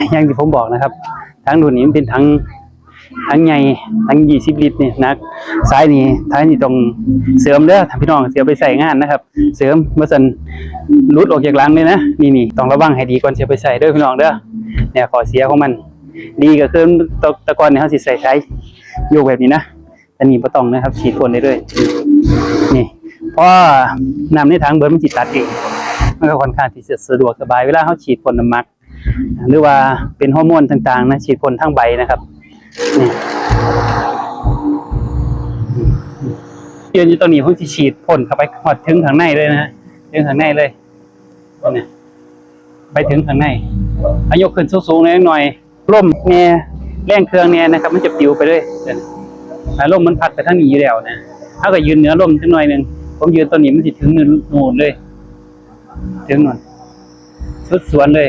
อย่างที่ผมบอกนะครับทั้งรุ่นนี้มันเป็นทั้งทั้งใหญ่ทั้งยี่สิบลิตรนี่นักซ้ายนี่ท้ายนี่ต้องเสริมเด้อท่านพี่น้องเสียไปใส่งานนะครับ เสริมเมื่อสันรุดออกจากหลังเลยนะนี่นี่ต้องระวังให้ดีก่อนเสียไปใส่เด้อพี่น้องเด้อเนี่ยขอเสียของมัน ดีก็คือตะตะกอนเนี่ยเขาสิใส่ใช้โยกแบบนี้นะแต่นี่บ่ต้องนะครับฉีดพ่นได้เลยนี่เพราะนำในถังเบิร์มันจิตัดเองมันก็ค่อนข้างที่จะสะดวกสบายเวลาเขาฉีดพ่นน้ำมัก หรือว่าเป็นฮอร์โมนต่างๆนะฉีดพ่นทั้งใบนะครับนี่เยืนอยู่ตรงนี้ผมจะฉีดพ่นเข้าไปหอดถึงข้างในเลยนะถึงข้างในเลยนี่ไปถึงข้างในอายกขึ้นสูงๆหน่อยหน่อยร่มแน่แรงเครื่องแน่นะครับ มันจะปิวไปเลยเดี๋ยวนะอ่าร่มมันพัดไปทางนี้อยู่แล้วนะถ้าก็ยืนเหนือร่มจังหน่อยหนึ่งผมยืนตัวนี้มันจะถึงนู่นเลยถึงนู่นสุดสวนเลย